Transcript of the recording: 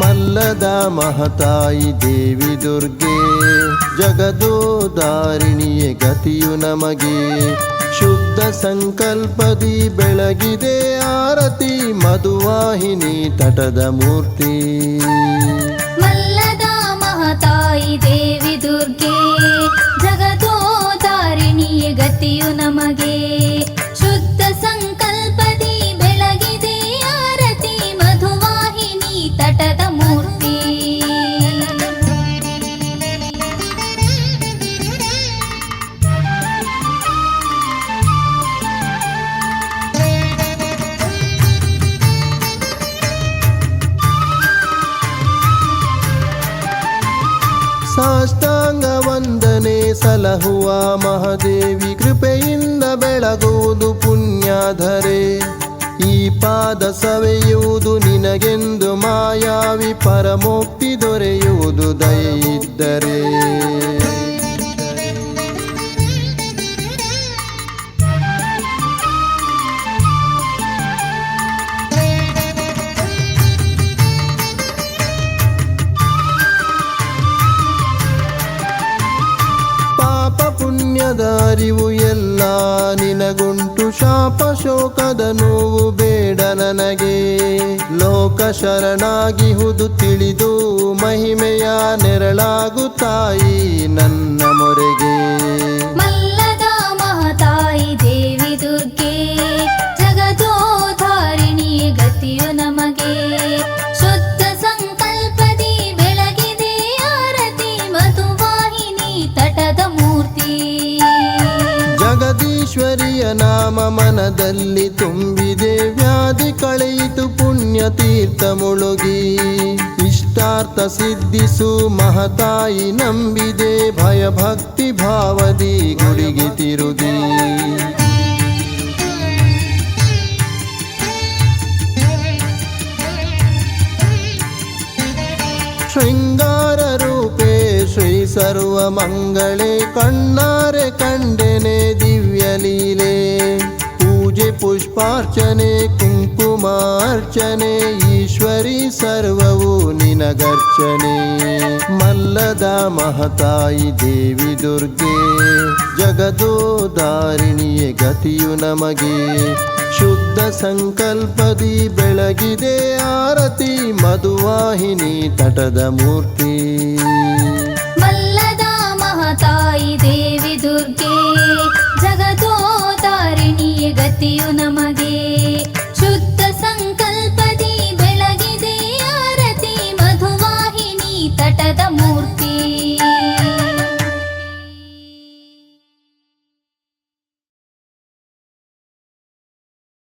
ಮಲ್ಲದ ಮಹತಾಯಿ ದೇವಿ ದುರ್ಗೆ, ಜಗದೋದಾರಿಣಿಯ ಗತಿಯು ನಮಗೆ. ಶುದ್ಧ ಸಂಕಲ್ಪದಿ ಬೆಳಗಿದೆ ಆರತಿ, ಮಧುವಾಹಿನಿ ತಟದ ಮೂರ್ತಿ. ಮಲ್ಲದ ಮಹತಾಯಿ ದೇವಿ ದುರ್ಗೆ, ಜಗದೋದಾರಿಣಿಯ ಗತಿಯು ನಮಗೆ. ಸಾಷ್ಟಾಂಗ ವಂದನೆ ಸಲಹುವ ಮಹಾದೇವಿ ಕೃಪೆಯಿಂದ ಬೆಳಗುವುದು ಪುಣ್ಯಾಧರೆ. ಈ ಪಾದ ಸವೆಯುವುದು ನಿನಗೆಂದು ಮಾಯಾವಿ, ಪರಮೋಕ್ತಿ ದೊರೆಯುವುದು ದಯೆ ಪುಣ್ಯದ ಅರಿವು ಎಲ್ಲ ನಿನಗುಂಟು. ಶಾಪ ಶೋಕದ ನೋವು ಬೇಡ ನನಗೆ. ಲೋಕ ಶರಣಾಗಿಹುದು ತಿಳಿದು ಮಹಿಮೆಯ ನೆರಳಾಗು ಜಗದೀಶ್ವರಿಯ ನಾಮ ಮನದಲ್ಲಿ ತುಂಬಿದೆ. ವ್ಯಾಧಿ ಕಳೆಯಿತು ಪುಣ್ಯ ತೀರ್ಥ ಮುಳುಗಿ. ಇಷ್ಟಾರ್ಥ ಸಿದ್ಧಿಸು ಮಹತಾಯಿ ನಂಬಿದೆ. ಭಯ ಭಕ್ತಿ ಭಾವದಿ ಗುಡಿಗೆ ತಿರುಗಿ. ಶೃಂಗಾರ ರೂಪೇ ಶ್ರೀ ಸರ್ವ ಮಂಗಳೇ ಕಣ್ಣಾರೆ. ಕಂಡೆನೆ ಪುಷ್ಪಾರ್ಚನೆ ಕುಂಕುಮಾರ್ಚನೆ, ಈಶ್ವರಿ ಸರ್ವವು ನಿನಗರ್ಚನೆ. ಮಲ್ಲದ ಮಹತಾಯಿ ದೇವಿ ದುರ್ಗೆ, ಜಗದೋದಾರಿಣಿಯೇ ಗತಿಯು ನಮಗೆ. ಶುದ್ಧ ಸಂಕಲ್ಪದಿ ಬೆಳಗಿದೆ ಆರತಿ, ಮಧುವಾಹಿನಿ ತಟದ ಮೂರ್ತಿ.